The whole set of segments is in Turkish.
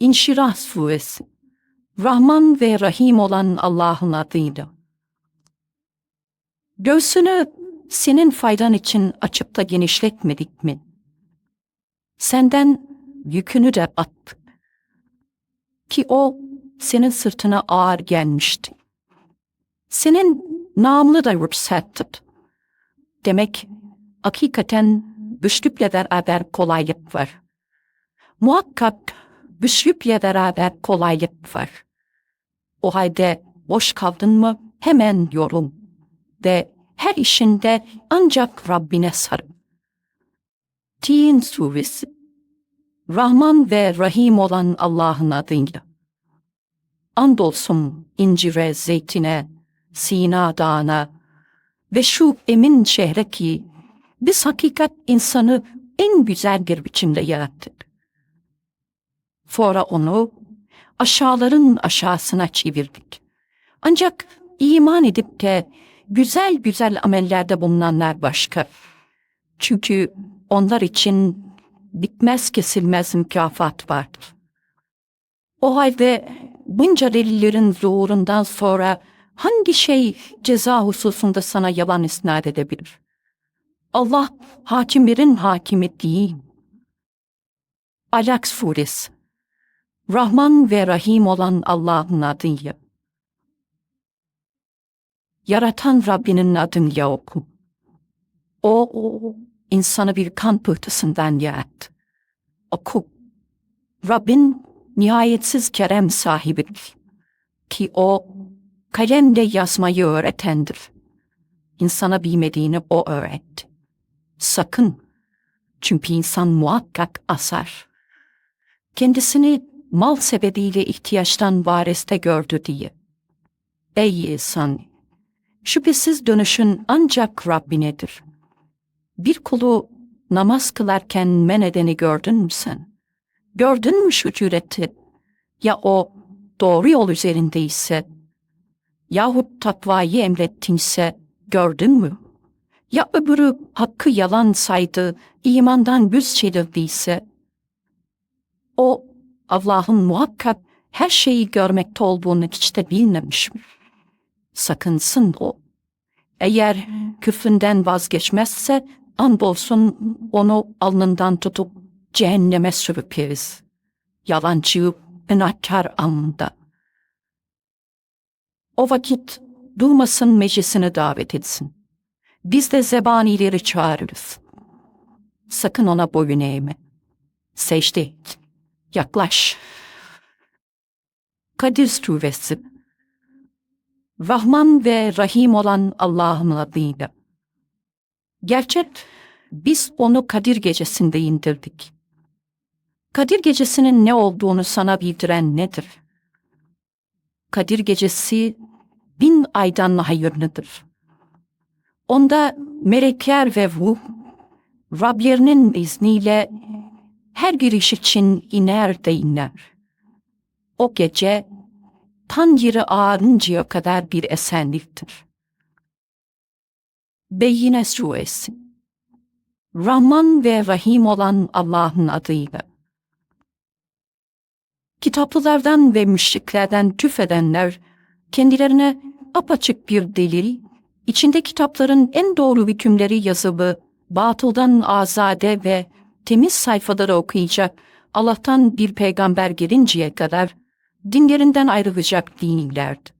İnşirah Suresi Rahman ve Rahim olan Allah'ın adıyla. Göğsünü senin faydan için açıp da genişletmedik mi? Senden yükünü de attık. Ki o senin sırtına ağır gelmişti. Senin namını da yükselttik. Demek hakikaten güçlükle beraber kolaylık var. Muhakkak güçlükle beraber kolaylık var. O halde boş kaldın mı hemen yorum ve her işinde ancak Rabbine sarın. Tin Suresi Rahman ve Rahim olan Allah'ın adıyla. Andolsun incire, zeytine, Sina dağına ve şu emin şehre ki biz hakikat insanı en güzel bir biçimde yarattık. Sonra onu aşağıların aşağısına çevirdik. Ancak iman edip de güzel güzel amellerde bulunanlar başka. Çünkü onlar için bitmez kesilmez mükafat vardır. O halde bunca delillerin zuhurundan sonra hangi şey ceza hususunda sana yalan isnat edebilir? Allah hakimlerin hakimi değil. Alak Suresi Rahman ve Rahim olan Allah'ın adıyla. Yaratan Rabbinin adıyla oku. O, o insanı bir kan pıhtısından yarattı. Oku. Rabbin nihayetsiz kerem sahibidir. Ki o kalemle yazmayı öğretendir. İnsana bilmediğini o öğretti. Sakın. Çünkü insan muhakkak asar. Kendisini mal sebebiyle ihtiyaçtan vareste gördü diye. Ey insan! Şüphesiz dönüşün ancak Rabbinedir. Bir kulu namaz kılarken men edeni gördün mü sen? Gördün mü şu cüreti? Ya o doğru yol üzerindeyse, yahut takvayı emrettinse gördün mü? Ya öbürü hakkı yalan saydı, imandan yüz çevirdiyse? O Allah'ın muhakkak her şeyi görmekte olduğunu hiç de bilmemiş mi? Sakınsın o. Eğer küfründen vazgeçmezse andolsun onu alnından tutup cehenneme sürüperiz. Yalancı, inatçar anında. O vakit durmasın meclisini davet etsin. Biz de zebanileri çağırırız. Sakın ona boyun eğme. Secde et. Yaklaş. Kadir Suresi Rahman ve Rahim olan Allah'ın adıyla. Gerçek biz onu Kadir gecesinde indirdik. Kadir gecesinin ne olduğunu sana bildiren nedir? Kadir gecesi bin aydan hayırlıdır. Onda melekler ve ruh Rablerinin izniyle her giriş için iner de iner. O gece tan yeri ağarıncaya kadar bir esenliktir. Beyyine Suresi Rahman ve Rahim olan Allah'ın adıyla. Kitaplılardan ve müşriklerden tüfedenler kendilerine apaçık bir delil, içinde kitapların en doğru hükümleri yazılı, batıldan azade ve temiz sayfaları okuyacak Allah'tan bir peygamber gelinceye kadar dinlerinden ayrılacak değillerdi.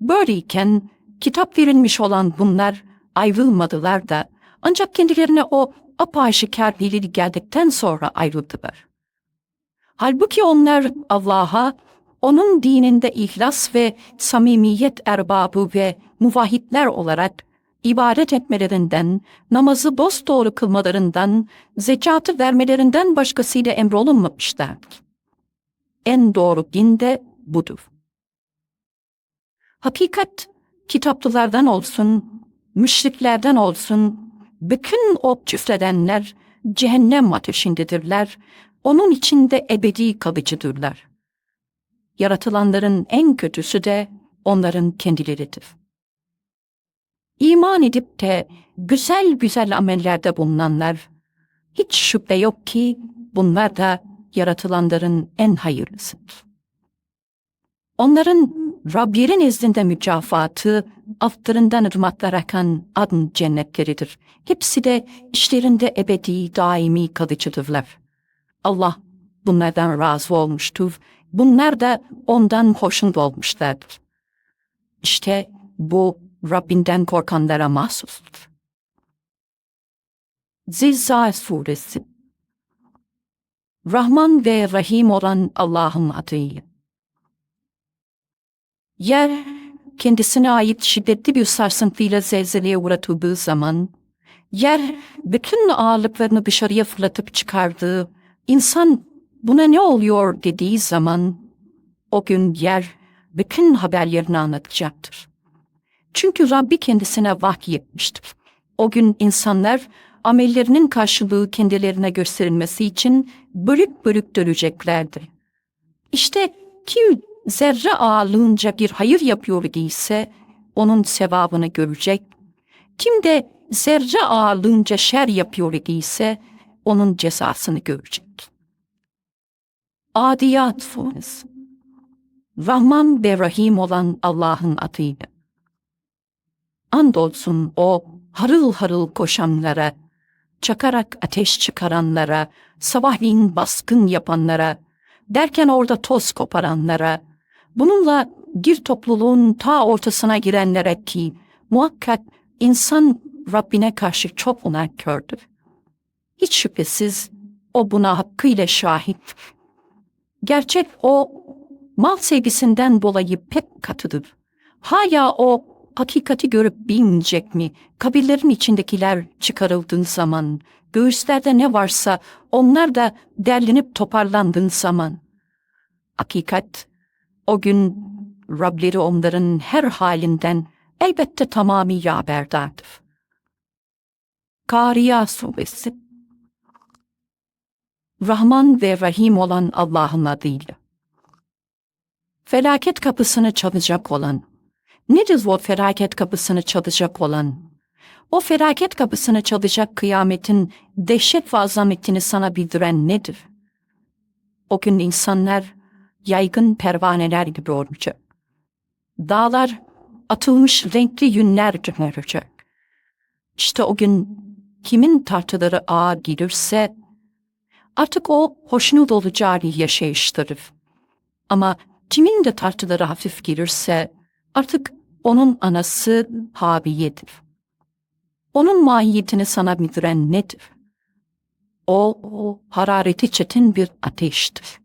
Böyleyken kitap verilmiş olan bunlar ayrılmadılar da ancak kendilerine o apaşikar delil geldikten sonra ayrıldılar. Halbuki onlar Allah'a, onun dininde ihlas ve samimiyet erbabı ve muvahhidler olarak ibadet etmelerinden, namazı dosdoğru kılmalarından, zekatı vermelerinden başkasıyla emrolunmamışlardır. En doğru din de budur. Hakikat, kitaplılardan olsun, müşriklerden olsun, bütün o küfredenler cehennem ateşindedirler, onun içinde ebedi kalıcıdırlar. Yaratılanların en kötüsü de onların kendileridir. İman edip de güzel güzel amellerde bulunanlar, hiç şüphe yok ki bunlar da yaratılanların en hayırlısıdır. Onların Rableri nezdinde mücafatı, altlarından ırmaklar akan adın cennetleridir. Hepsi de işlerinde ebedi, daimi kalıcıdırlar. Allah bunlardan razı olmuştur. Bunlar da ondan hoşnut olmuşlardır. İşte bu Rabbinden korkanlara mahsustur. Zilzal Suresi Rahman ve Rahim olan Allah'ın adıyla. Yer kendisine ait şiddetli bir sarsıntıyla zelzeleye uğratıldığı zaman, yer bütün ağırlıklarını dışarıya fırlatıp çıkardığı, insan buna ne oluyor dediği zaman, o gün yer bütün haberlerini anlatacaktır. Çünkü Rabbi kendisine vahyetmiştir. O gün insanlar amellerinin karşılığı kendilerine gösterilmesi için bölük bölük döneceklerdir. İşte kim zerre ağırlığınca bir hayır yapıyor idiyse onun sevabını görecek. Kim de zerre ağırlığınca şer yapıyor idiyse onun cezasını görecek. Adiyat Suresi Rahman ve Rahim olan Allah'ın adıyla. Andolsun o harıl harıl koşanlara, çakarak ateş çıkaranlara, sabahleyin baskın yapanlara, derken orada toz koparanlara, bununla bir topluluğun ta ortasına girenlere ki muhakkak insan Rabbine karşı çok kördür. Hiç şüphesiz o buna hakkıyla şahit. Gerçek o mal sevgisinden dolayı pek katıdır. Hala o hakikati görüp bilmeyecek mi? Kabirlerin içindekiler çıkarıldığın zaman, göğüslerde ne varsa onlar da derlenip toparlandığın zaman. Hakikat, o gün Rableri onların her halinden elbette tamamıyla haberdardır. Kariya Suresi Rahman ve Rahim olan Allah'ın adıyla. Felaket kapısını çalacak olan, nedir o felaket kapısını çalacak olan? O felaket kapısını çalacak kıyametin dehşet ve azametini sana bildiren nedir? O gün insanlar yaygın pervaneler gibi olacak. Dağlar atılmış renkli yünler cömertecek. İşte o gün kimin tartıları ağır gelirse artık o hoşnut olacağı yaşayıştırır. Ama kimin de tartıları hafif gelirse artık onun anası Habiye'dir. Onun mahiyetini sana bildiren nedir? O, o harareti çetin bir ateştir.